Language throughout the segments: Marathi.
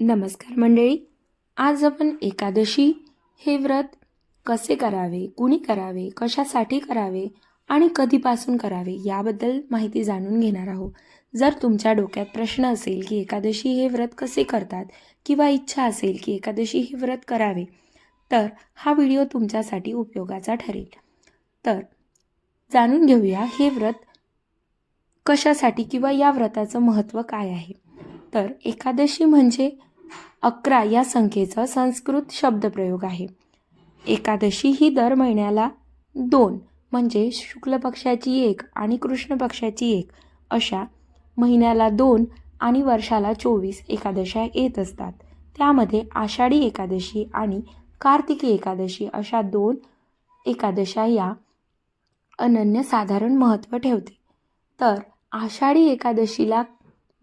नमस्कार मंडळी आज आपण एकादशी हे व्रत कसे करावे कुणी करावे कशासाठी करावे आणि कधीपासून करावे याबद्दल माहिती जाणून घेणार आहोत. जर तुमच्या डोक्यात प्रश्न असेल की एकादशी हे व्रत कसे करतात किंवा इच्छा असेल की एकादशी हे व्रत करावे तर हा व्हिडिओ तुमच्यासाठी उपयोगाचा ठरेल. तर जाणून घेऊया हे व्रत कशासाठी किंवा या व्रताचं महत्त्व काय आहे. तर एकादशी म्हणजे अकरा या संख्येचा संस्कृत शब्दप्रयोग आहे. एकादशी ही दर महिन्याला दोन म्हणजे शुक्ल पक्षाची एक आणि कृष्ण पक्षाची एक अशा महिन्याला दोन आणि वर्षाला चोवीस एकादशा येत असतात. त्यामध्ये आषाढी एकादशी आणि कार्तिकी एकादशी अशा दोन एकादशा या अनन्यसाधारण महत्त्व ठेवते. तर आषाढी एकादशीला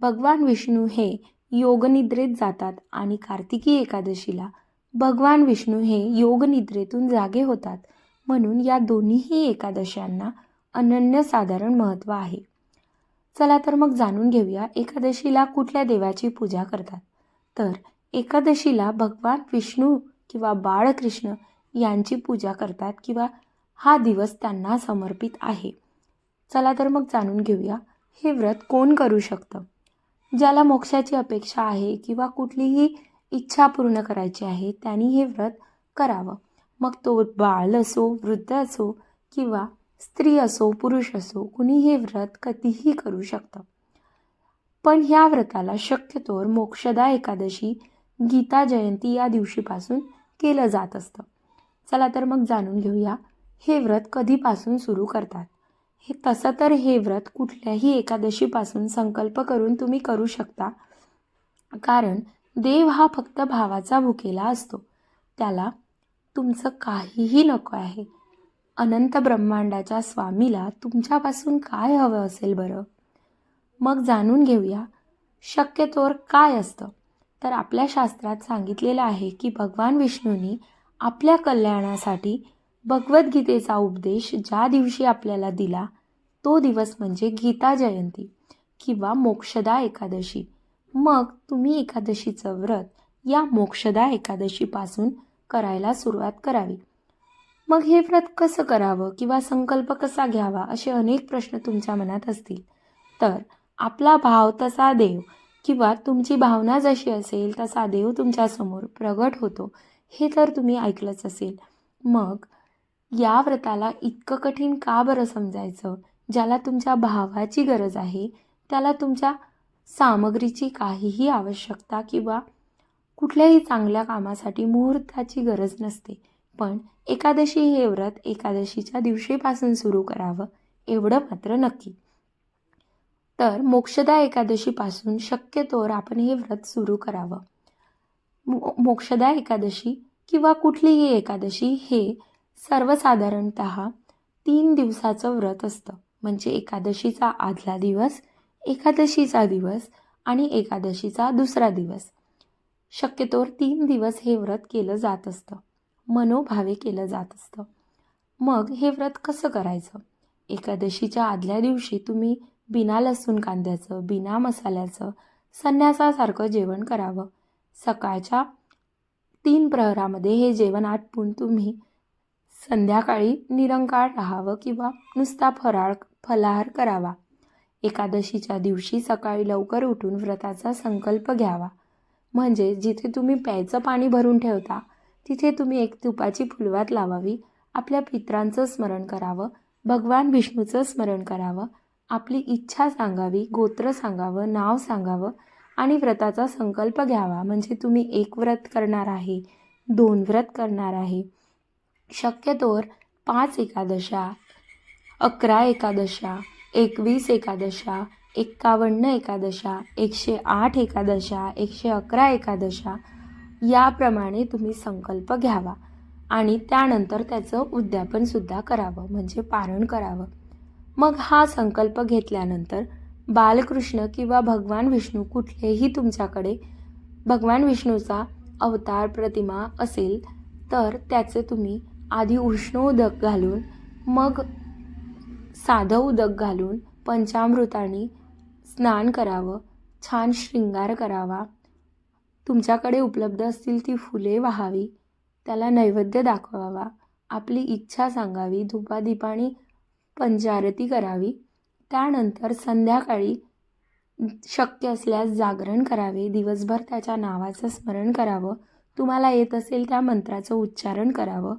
भगवान विष्णू हे योगनिद्रेत जातात आणि कार्तिकी एकादशीला भगवान विष्णू हे योगनिद्रेतून जागे होतात. म्हणून या दोन्हीही एकादशांना अनन्यसाधारण महत्त्व आहे. चला तर मग जाणून घेऊया एकादशीला कुठल्या देवाची पूजा करतात. तर एकादशीला भगवान विष्णू किंवा बाळकृष्ण यांची पूजा करतात किंवा हा दिवस त्यांना समर्पित आहे. चला तर मग जाणून घेऊया हे व्रत कोण करू शकतं? ज्याला मोक्षाची अपेक्षा आहे किंवा कुठलीही इच्छा पूर्ण करायची आहे त्यांनी हे व्रत करावं. मग तो बाळ असो वृद्ध असो किंवा स्त्री असो पुरुष असो कुणी हे व्रत कधीही करू शकतं. पण ह्या व्रताला शक्यतोवर मोक्षदा एकादशी गीता जयंती या दिवशीपासून केलं जात असतं. चला तर मग जाणून घेऊया हे व्रत कधीपासून सुरू करतात? हे तसं तर हे व्रत कुठल्याही एकादशीपासून संकल्प करून तुम्ही करू शकता. कारण देव हा फक्त भावाचा भुकेला असतो. त्याला तुमचं काहीही नको आहे. अनंत ब्रह्मांडाच्या स्वामीला तुमच्यापासून काय हवं असेल बरं? मग जाणून घेऊया शक्यतोर काय असतं? तर आपल्या शास्त्रात सांगितलेलं आहे की भगवान विष्णूंनी आपल्या कल्याणासाठी भगवद्गीतेचा उपदेश ज्या दिवशी आपल्याला दिला तो दिवस म्हणजे गीता जयंती किंवा मोक्षदा एकादशी. मग तुम्ही एकादशीचं व्रत या मोक्षदा एकादशीपासून करायला सुरुवात करावी. मग हे व्रत कसं करावं किंवा संकल्प कसा घ्यावा असे अनेक प्रश्न तुमच्या मनात असतील. तर आपला भाव तसा देव किंवा तुमची भावना जशी असेल तसा देव तुमच्यासमोर प्रगट होतो हे तर तुम्ही ऐकलंच असेल. मग या व्रताला इतकं कठीण का बरं समजायचं? ज्याला तुमच्या भावाची गरज आहे त्याला तुमच्या सामग्रीची काहीही आवश्यकता किंवा कुठल्याही चांगल्या कामासाठी मुहूर्ताची गरज नसते. पण एकादशी हे व्रत एकादशीच्या दिवशीपासून सुरू करावं एवढं मात्र नक्की. तर मोक्षदा एकादशीपासून शक्यतोवर आपण हे व्रत सुरू करावं. मो मोक्षदा एकादशी किंवा कुठलीही एकादशी हे सर्वसाधारणत तीन दिवसाचं व्रत असतं. म्हणजे एकादशीचा आदला दिवस एकादशीचा दिवस आणि एकादशीचा दुसरा दिवस. शक्यतोवर तीन दिवस हे व्रत केलं जात असतं. मनोभावे केलं जात असतं. मग हे व्रत कसं करायचं? एकादशीच्या आदल्या दिवशी तुम्ही बिना लसूण कांद्याचं बिना मसाल्याचं संन्यासासारखं जेवण करावं. सकाळच्या तीन प्रहरामध्ये हे जेवण आटपून तुम्ही संध्याकाळी निरंकाळ राहावं किंवा नुसता फराळ फलाहार करावा. एकादशीच्या दिवशी सकाळी लवकर उठून व्रताचा संकल्प घ्यावा. म्हणजे जिथे तुम्ही प्यायचं पाणी भरून ठेवता तिथे तुम्ही एक तुपाची फुलवात लावावी. आपल्या पित्रांचं स्मरण करावं. भगवान विष्णूचं स्मरण करावं. आपली इच्छा सांगावी गोत्र सांगावं नाव सांगावं आणि व्रताचा संकल्प घ्यावा. म्हणजे तुम्ही एक व्रत करणार आहे दोन व्रत करणार आहे. शक्यतोवर पाच एकादशा अकरा एकादशा एकवीस एकादशा एक्कावन्न एकादशा एकशे आठ एकादशा एकशे अकरा एकादशा याप्रमाणे तुम्ही संकल्प घ्यावा आणि त्यानंतर त्याचं उद्यापनसुद्धा करावं म्हणजे पारण करावं. मग हा संकल्प घेतल्यानंतर बालकृष्ण किंवा भगवान विष्णू कुठलेही तुमच्याकडे भगवान विष्णूचा अवतार प्रतिमा असेल तर त्याचे तुम्ही आधी उष्ण उदक घालून मग साधं उदक घालून पंचामृताने स्नान करावं छान शृंगार करावा. तुमच्याकडे उपलब्ध असतील ती फुले वाहावी त्याला नैवेद्य दाखवावा. आपली इच्छा सांगावी धुपादीपाणी पंचारती करावी. त्यानंतर संध्याकाळी शक्य असल्यास जागरण करावे दिवसभर त्याच्या नावाचं स्मरण करावं. तुम्हाला येत असेल त्या मंत्राचं उच्चारण करावं.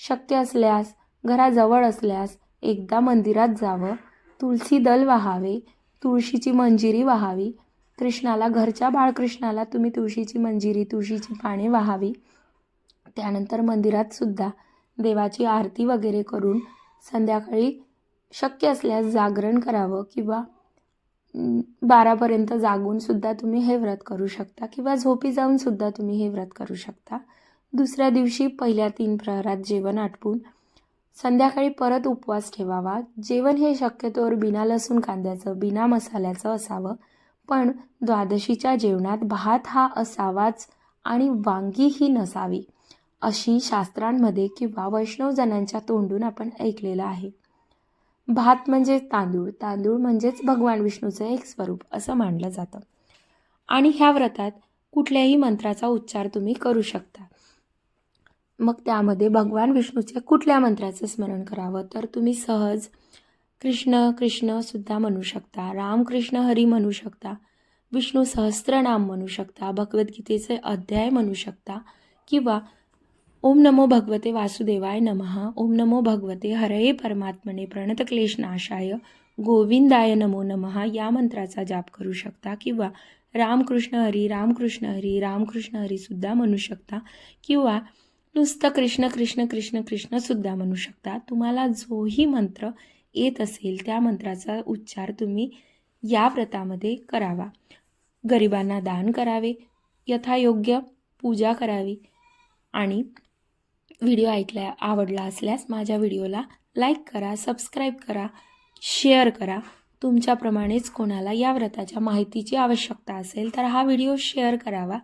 शक्य असल्यास घराजवळ असल्यास एकदा मंदिरात जावं तुळशी दल वाहावे तुळशीची मंजिरी वाहावी. कृष्णाला घरच्या बाळकृष्णाला तुम्ही तुळशीची मंजिरी तुळशीची पाने वाहावी. त्यानंतर मंदिरात सुद्धा देवाची आरती वगैरे करून संध्याकाळी शक्य असल्यास जागरण करावं किंवा बारापर्यंत जागून सुद्धा तुम्ही हे व्रत करू शकता किंवा झोपी जाऊन सुद्धा तुम्ही हे व्रत करू शकता. दुसऱ्या दिवशी पहिल्या तीन प्रहरात जेवण आटपून संध्याकाळी परत उपवास ठेवावा. जेवण हे शक्यतोवर बिना लसूण कांद्याचं बिना मसाल्याचं असावं. पण द्वादशीच्या जेवणात भात हा असावाच आणि वांगी ही नसावी अशी शास्त्रांमध्ये किंवा वैष्णवजनांच्या तोंडून आपण ऐकलेलं आहे. भात म्हणजे तांदूळ. तांदूळ म्हणजेच भगवान विष्णूचं एक स्वरूप असं मानलं जातं. आणि ह्या व्रतात कुठल्याही मंत्राचा उच्चार तुम्ही करू शकता. मग त्यामध्ये भगवान विष्णूच्या कुठल्या मंत्राचं स्मरण करावं? तर तुम्ही सहज कृष्ण कृष्णसुद्धा म्हणू शकता रामकृष्ण हरी म्हणू शकता विष्णू सहस्त्रनाम म्हणू शकता भगवद्गीतेचे अध्याय म्हणू शकता किंवा ओम नमो भगवते वासुदेवाय नमः ओम नमो भगवते हरये परमात्मने प्रणतक्लेशनाशाय गोविंदाय नमो नमः या मंत्राचा जाप करू शकता किंवा रामकृष्ण हरी रामकृष्ण हरी रामकृष्ण हरीसुद्धा म्हणू शकता किंवा नुसतं कृष्ण कृष्ण कृष्ण कृष्णसुद्धा म्हणू शकता. तुम्हाला जोही मंत्र येत असेल त्या मंत्राचा उच्चार तुम्ही या व्रतामध्ये करावा. गरिबांना दान करावे यथायोग्य पूजा करावी आणि व्हिडिओ ऐकल्या आवडला असल्यास माझ्या व्हिडिओला लाईक करा सबस्क्राईब करा शेअर करा. तुमच्याप्रमाणेच कोणाला या व्रताच्या माहितीची आवश्यकता असेल तर हा व्हिडिओ शेअर करावा.